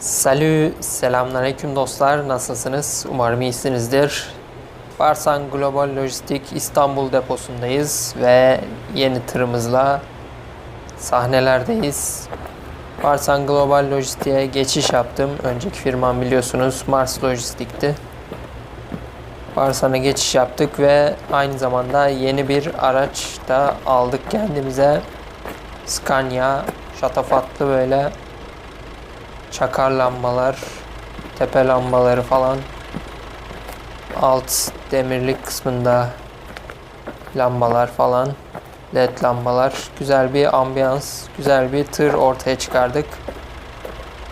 Salü, selamünaleyküm dostlar. Nasılsınız? Umarım iyisinizdir. Barsan Global Lojistik İstanbul deposundayız ve yeni tırımızla sahnelerdeyiz. Barsan Global Lojistik'e geçiş yaptım. Önceki firmam biliyorsunuz Mars Lojistik'ti. Barsan'a geçiş yaptık ve aynı zamanda yeni bir araç da aldık kendimize. Scania şatafatlı böyle çakar lambalar, tepe lambaları falan. Alt demirlik kısmında lambalar falan. LED lambalar. Güzel bir ambiyans, güzel bir tır ortaya çıkardık.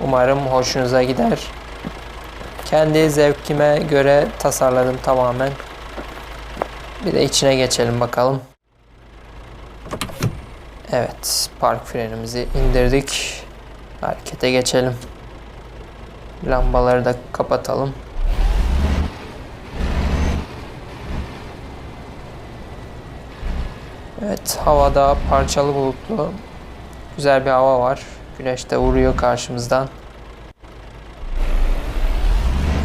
Umarım hoşunuza gider. Kendi zevkime göre tasarladım tamamen. Bir de içine geçelim bakalım. Evet, park frenimizi indirdik. Harekete geçelim. Lambaları da kapatalım. Evet, havada parçalı bulutlu. Güzel bir hava var. Güneş de vuruyor karşımızdan.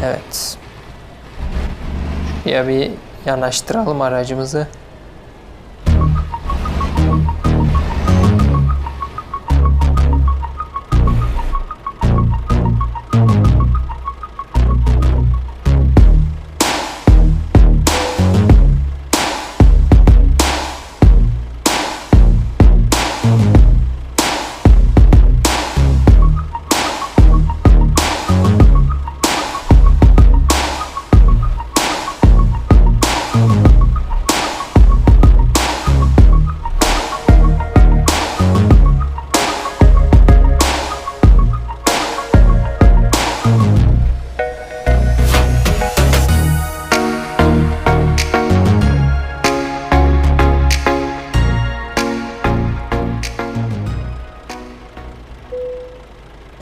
Evet. Ya bir yanaştıralım aracımızı.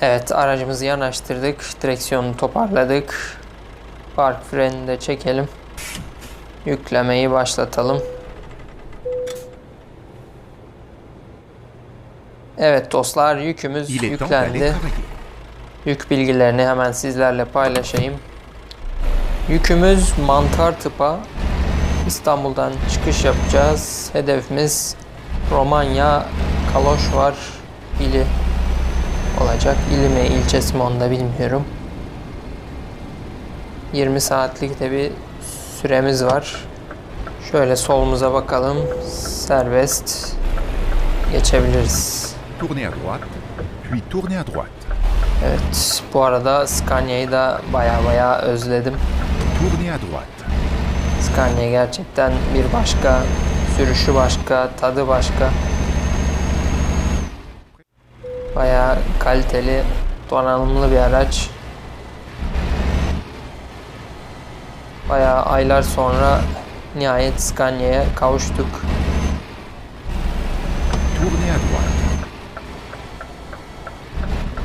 Evet aracımızı yanaştırdık. Direksiyonu toparladık. Park frenini de çekelim. Yüklemeyi başlatalım. Evet dostlar yükümüz yüklendi. Yük bilgilerini hemen sizlerle paylaşayım. Yükümüz mantar tıpa. İstanbul'dan çıkış yapacağız. Hedefimiz Romanya, Kaloşvar ili olacak. İli mi ilçesi mi onu da bilmiyorum. 20 saatlik de bir süremiz var. Şöyle solumuza bakalım. Serbest geçebiliriz. Tournez à droite, puis tournez à droite. Evet bu arada Scania'yı da baya baya özledim. Tournez à droite. Scania gerçekten bir başka, sürüşü başka, tadı başka. Bayağı kaliteli, donanımlı bir araç. Bayağı aylar sonra nihayet Scania'ya kavuştuk.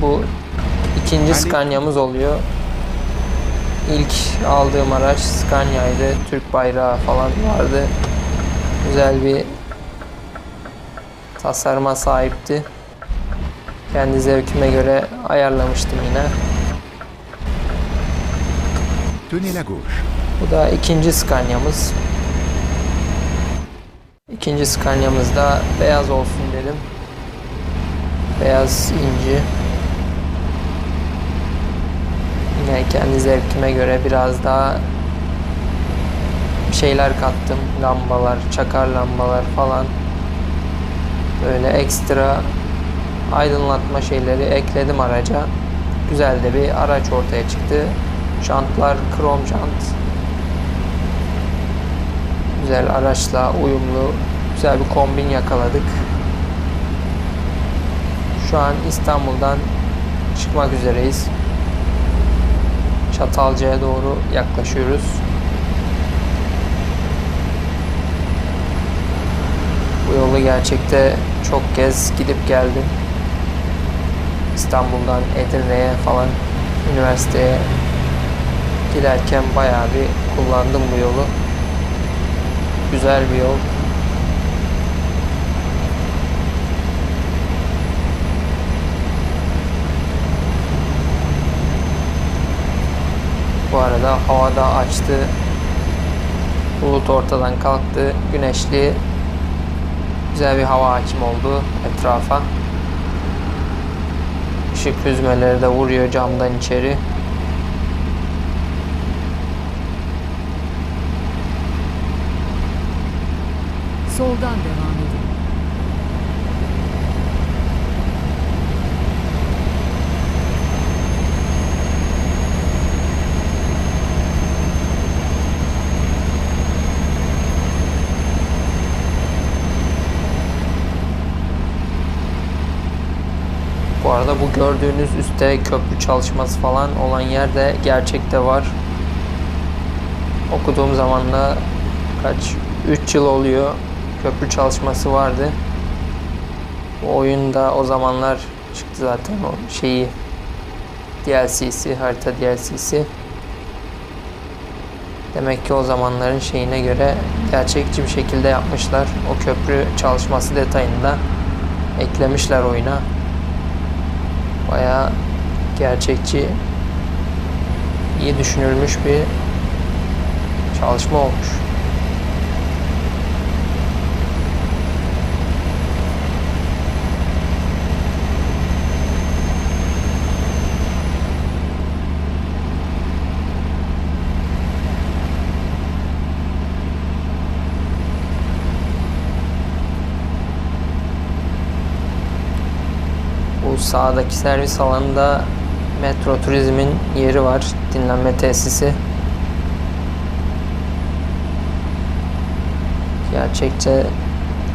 Bu ikinci Scania'mız oluyor. İlk aldığım araç Scania'ydı. Türk bayrağı falan vardı. Güzel bir tasarıma sahipti. Kendi zevkime göre ayarlamıştım yine. Bu da ikinci Scania'mız. İkinci Scania'mız da beyaz olsun dedim. Beyaz inci. Yine kendi zevkime göre biraz daha şeyler kattım. Lambalar, çakar lambalar falan. Böyle ekstra aydınlatma şeyleri ekledim araca. Güzel de bir araç ortaya çıktı. Jantlar krom jant. Güzel araçla uyumlu güzel bir kombin yakaladık. Şu an İstanbul'dan çıkmak üzereyiz. Çatalca'ya doğru yaklaşıyoruz. Bu yolu gerçekte çok kez gidip geldim. İstanbul'dan Edirne'ye falan üniversiteye giderken bayağı bir kullandım bu yolu. Güzel bir yol. Bu arada havada açtı. Bulut ortadan kalktı. Güneşli güzel bir hava hakim oldu etrafa. Işık hüzmeleri de vuruyor camdan içeri. Soldan devam Bu arada bu gördüğünüz üstte köprü çalışması falan olan yer de gerçekte var. Okuduğum zamanla kaç 3 yıl oluyor köprü çalışması vardı. Bu oyunda o zamanlar çıktı zaten o şeyi DLC'si, harita DLC'si. Demek ki o zamanların şeyine göre gerçekçi bir şekilde yapmışlar. O köprü çalışması detayını da eklemişler oyuna. Bayağı gerçekçi, iyi düşünülmüş bir çalışma olmuş. Bu sağdaki servis alanında Metro Turizm'in yeri var. Dinlenme tesisi. Gerçekçe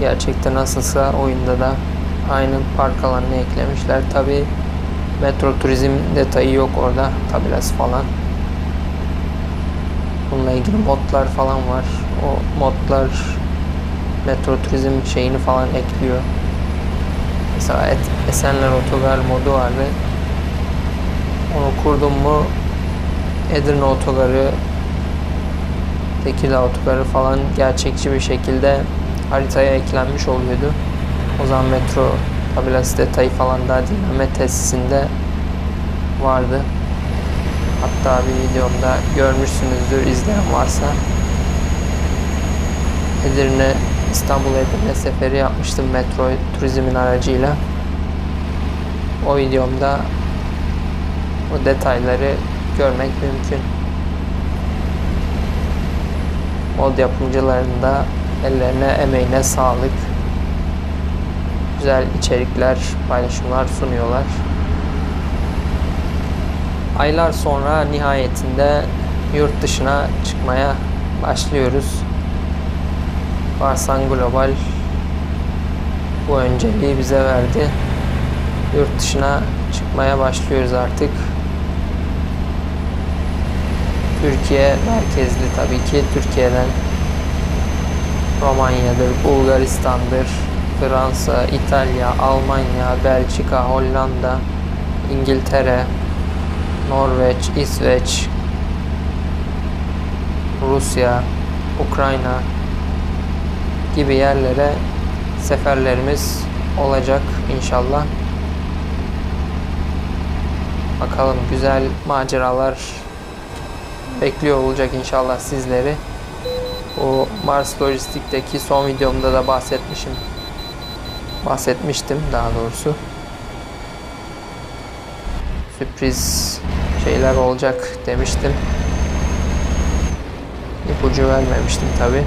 gerçekte nasılsa oyunda da aynı park alanını eklemişler. Tabi Metro Turizm detayı yok orada. Tabelası falan. Bununla ilgili modlar falan var. O modlar Metro Turizm şeyini falan ekliyor. Mesela Esenler Otogar modu vardı. Onu kurdum mu Edirne Otogarı, Tekirdağ Otogarı falan gerçekçi bir şekilde haritaya eklenmiş oluyordu. O zaman metro tabelası detayı falan daha dinleme tesisinde vardı. Hatta bir videomda görmüşsünüzdür izleyen varsa. Edirne İstanbul Edirne seferi yapmıştım metro turizmin aracıyla. O videomda o detayları görmek mümkün. Mod yapımcılarının da ellerine emeğine sağlık. Güzel içerikler, paylaşımlar sunuyorlar. Aylar sonra nihayetinde yurt dışına çıkmaya başlıyoruz. Varsan Global bu önceliği bize verdi. Yurt dışına çıkmaya başlıyoruz artık. Türkiye merkezli tabii ki. Türkiye'den Romanya'dır, Bulgaristan'dır, Fransa, İtalya, Almanya, Belçika, Hollanda, İngiltere, Norveç, İsveç, Rusya, Ukrayna gibi yerlere seferlerimiz olacak inşallah. Bakalım güzel maceralar bekliyor olacak inşallah sizleri. O Mars Lojistik'teki son videomda da bahsetmişim. Bahsetmiştim daha doğrusu. Sürpriz şeyler olacak demiştim. İpucu vermemiştim tabi.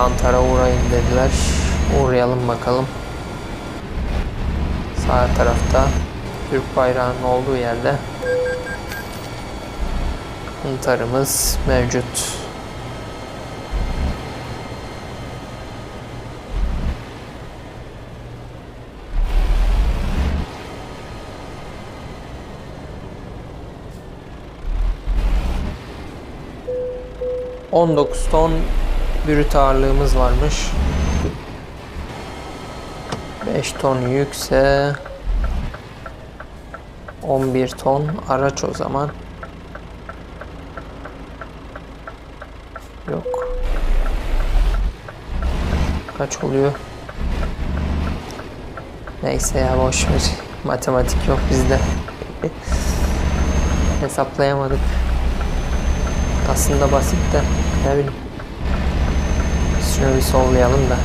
Kantar'a uğrayın dediler. Uğrayalım bakalım. Sağ tarafta Türk bayrağının olduğu yerde Kantar'ımız mevcut. ...19 ton brüt ağırlığımız varmış. 5 ton yükse 11 ton araç o zaman. Yok. kaç oluyor? Neyse ya boş ver. Matematik yok bizde. Hesaplayamadık. Aslında basit de ne bileyim. Şunu bir sollayalım da.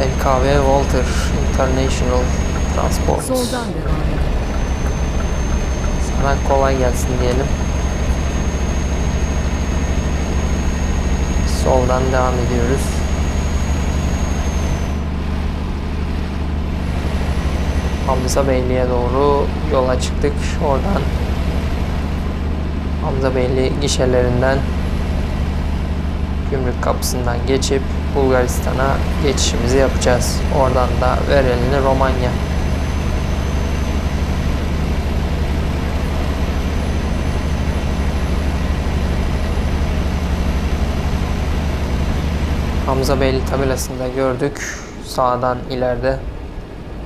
LKV Walter International Transport. Soldan. Sana kolay gelsin diyelim. Soldan devam ediyoruz. Hamza Beyli'ye doğru yola çıktık. Oradan Hamza Beyli gişelerinden gümrük kapısından geçip Bulgaristan'a geçişimizi yapacağız. Oradan da Verelini Romanya. Hamza Beyli tabelasında gördük. Sağdan ileride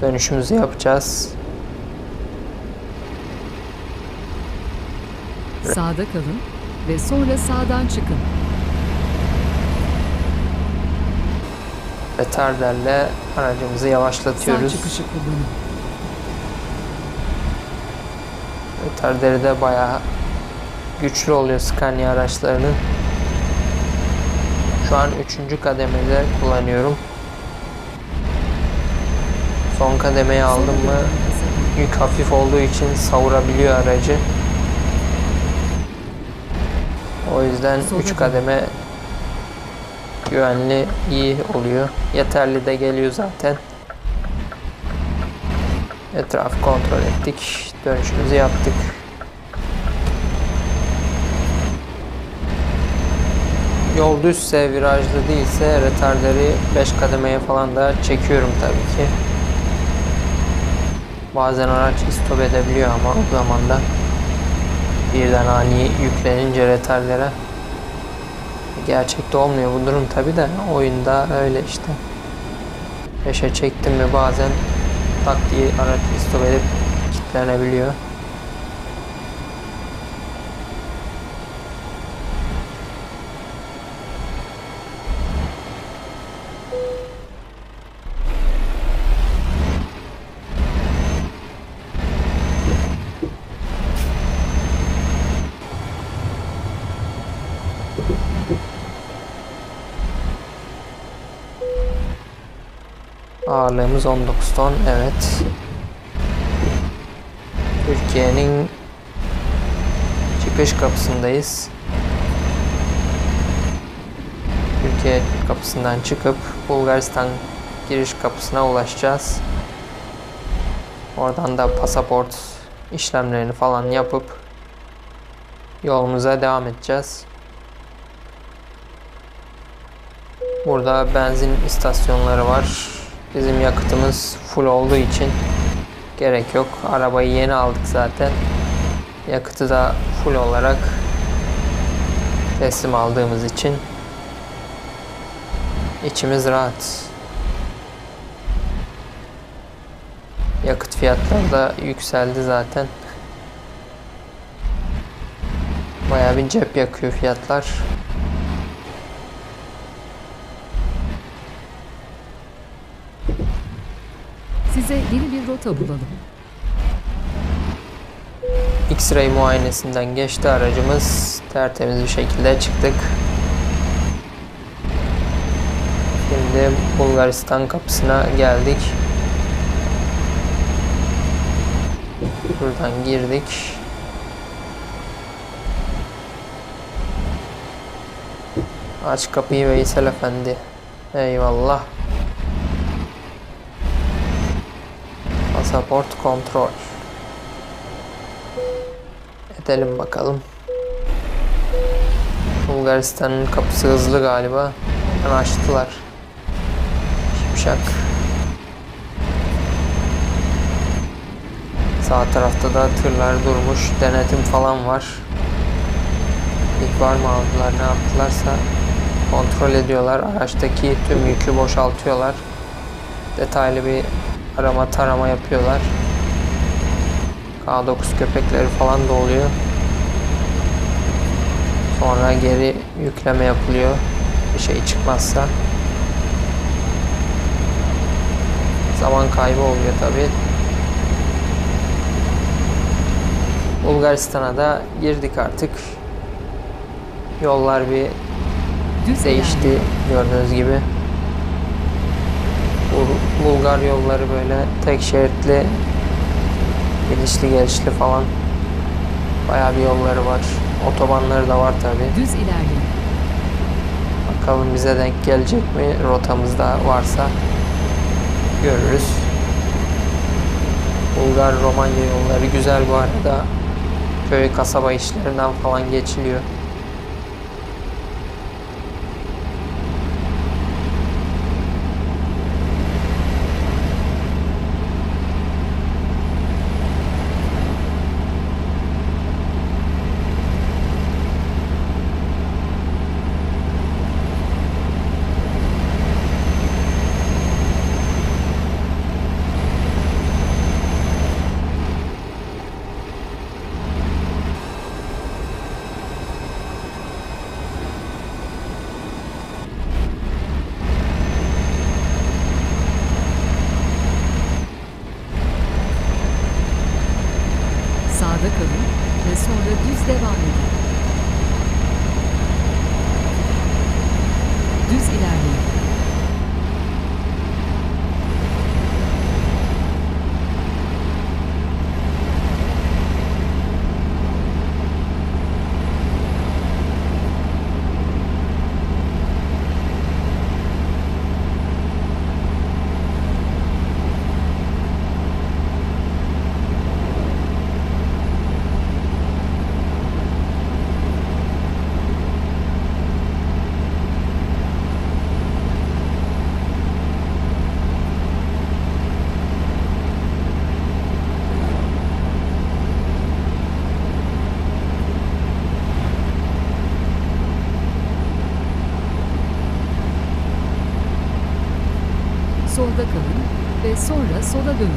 dönüşümüzü yapacağız. Sağda kalın ve sonra sağdan çıkın. Retarderle aracımızı Sağ yavaşlatıyoruz. çıkışı kullanın. Retarderi de bayağı güçlü oluyor Scania araçlarının. Şu an 3. kademede kullanıyorum. Son kademeyi aldım mı yük hafif olduğu için savurabiliyor aracı. O yüzden Sola 3 dön. kademe güvenli, iyi oluyor. Yeterli de geliyor zaten. Etrafı kontrol ettik. Dönüşümüzü yaptık. Yol düzse, virajlı değilse retarderi 5 kademeye falan da çekiyorum tabii ki. Bazen araç istop edebiliyor ama o zaman da birden ani yüklenince retardere gerçekte olmuyor bu durum tabi de oyunda öyle işte. 5'e çektim mi bazen tak diye araç istop edip kilitlenebiliyor. Ağırlığımız 19 ton. Evet. Türkiye'nin çıkış kapısındayız. Türkiye kapısından çıkıp Bulgaristan giriş kapısına ulaşacağız. Oradan da pasaport işlemlerini falan yapıp yolumuza devam edeceğiz. Burada benzin istasyonları var. Bizim yakıtımız full olduğu için gerek yok. Arabayı yeni aldık zaten. Yakıtı da full olarak teslim aldığımız için içimiz rahat. Yakıt fiyatları da yükseldi zaten. Bayağı bir cep yakıyor fiyatlar. Size yeni bir rota bulalım. X-ray muayenesinden geçti aracımız. Tertemiz bir şekilde çıktık. Şimdi Bulgaristan kapısına geldik. Buradan girdik. Aç kapıyı Veysel Efendi. Eyvallah. Pasaport kontrol. Edelim bakalım. Bulgaristan'ın kapısı hızlı galiba. Hemen açtılar. Şimşak. Sağ tarafta da tırlar durmuş. Denetim falan var. İhbar mı aldılar ne yaptılarsa kontrol ediyorlar. Araçtaki tüm yükü boşaltıyorlar. Detaylı bir arama tarama yapıyorlar. K9 köpekleri falan da oluyor. Sonra geri yükleme yapılıyor. bir şey çıkmazsa. Zaman kaybı oluyor tabi. Bulgaristan'a da girdik artık. Yollar bir değişti gördüğünüz gibi. Bul- Bulgar yolları böyle tek şeritli gidişli gelişli falan bayağı bir yolları var. Otobanları da var tabi. Düz ilerleyin. Bakalım bize denk gelecek mi? Rotamızda varsa görürüz. Bulgar Romanya yolları güzel bu arada. Köy kasaba işlerinden falan geçiliyor. Sonra düz devam edin. Sonra sola dönün.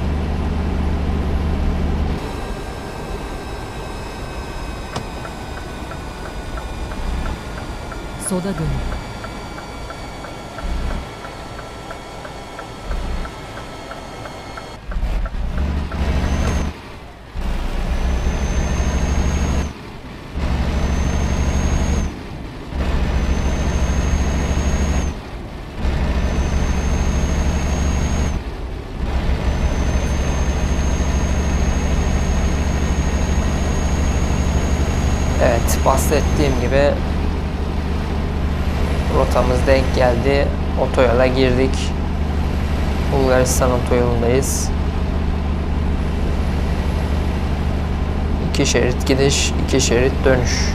Sola dönün. Evet bahsettiğim gibi rotamız denk geldi. Otoyola girdik. Bulgaristan otoyolundayız. İki şerit gidiş, iki şerit dönüş.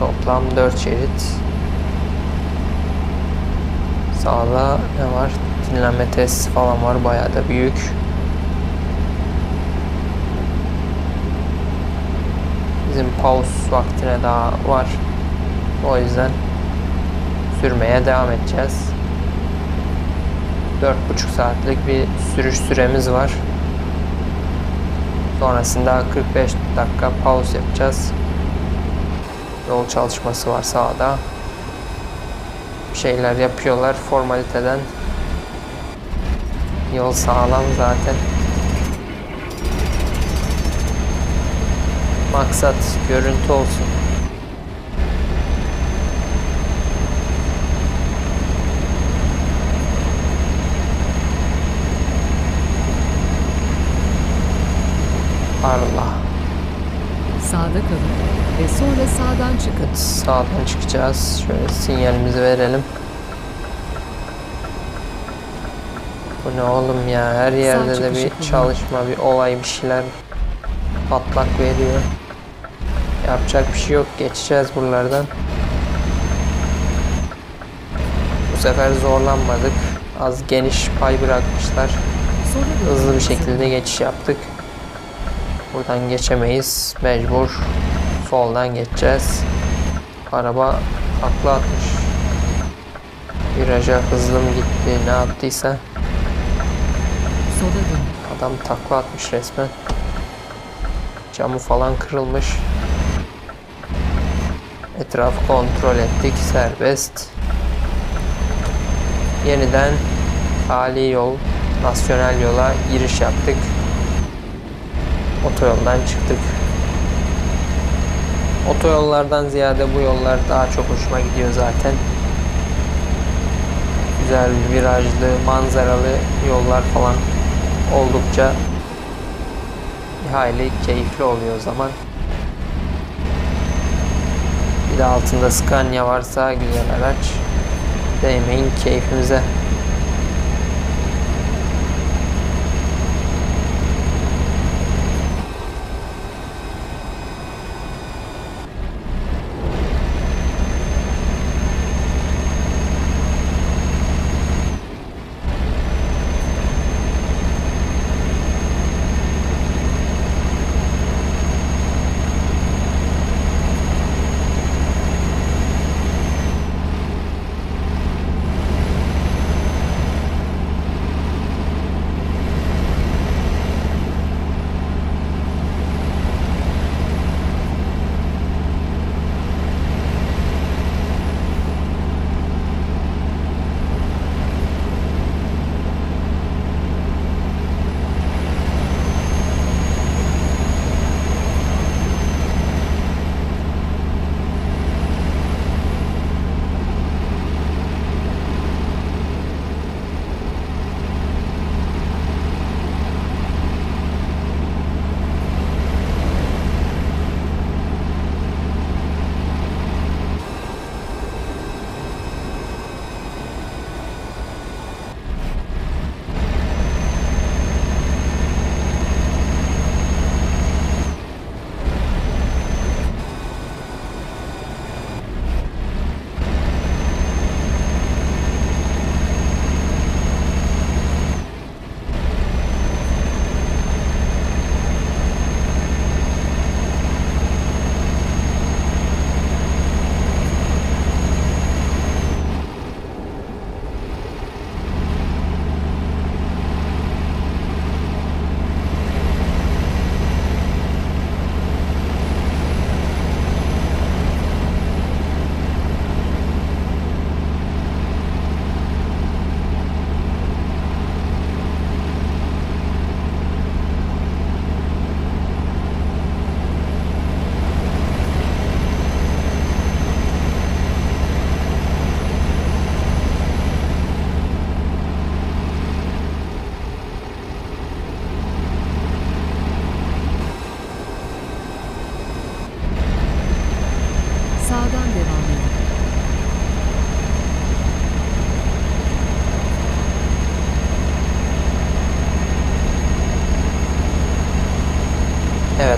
Toplam dört şerit. Sağda ne var? Dinlenme tesisi falan var. Bayağı da büyük. Bizim pause vaktine daha var. O yüzden sürmeye devam edeceğiz. 4,5 saatlik bir sürüş süremiz var. Sonrasında 45 dakika pause yapacağız. Yol çalışması var sağda. Bir şeyler yapıyorlar formaliteden. Yol sağlam zaten. Maksat görüntü olsun. Allah. Sağda kalın ve sonra sağdan çıkın. Sağdan çıkacağız. Şöyle sinyalimizi verelim. Bu ne oğlum ya? Her yerde de bir çalışma, bir olay, bir şeyler patlak veriyor. Yapacak bir şey yok. Geçeceğiz buralardan. Bu sefer zorlanmadık. Az geniş pay bırakmışlar. Hızlı bir şekilde geçiş yaptık. Buradan geçemeyiz. Mecbur soldan geçeceğiz. Araba takla atmış. Viraja hızlı mı gitti ne yaptıysa adam takla atmış resmen. Camı falan kırılmış. Etrafı kontrol ettik. Serbest. Yeniden hali yol, nasyonel yola giriş yaptık. Otoyoldan çıktık. Otoyollardan ziyade bu yollar daha çok hoşuma gidiyor zaten. Güzel virajlı, manzaralı yollar falan oldukça bir hayli keyifli oluyor o zaman. Bir de altında Scania varsa güzel araç. Değmeyin keyfimize.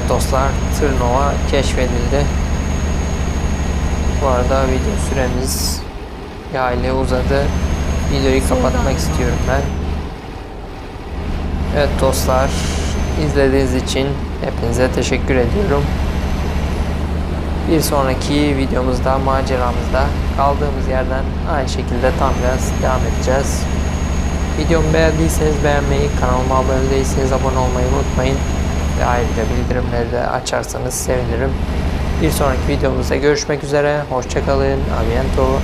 Dostlar Tırnova keşfedildi. Bu arada video süremiz hayli uzadı. Videoyu kapatmak istiyorum ben. Evet dostlar izlediğiniz için hepinize teşekkür ediyorum. Bir sonraki videomuzda maceramızda kaldığımız yerden aynı şekilde tam gaz devam edeceğiz. Videomu beğendiyseniz beğenmeyi, kanalıma abone değilseniz abone olmayı unutmayın. Ve ayrıca bildirimleri de açarsanız sevinirim. Bir sonraki videomuzda görüşmek üzere. Hoşçakalın. A bientôt.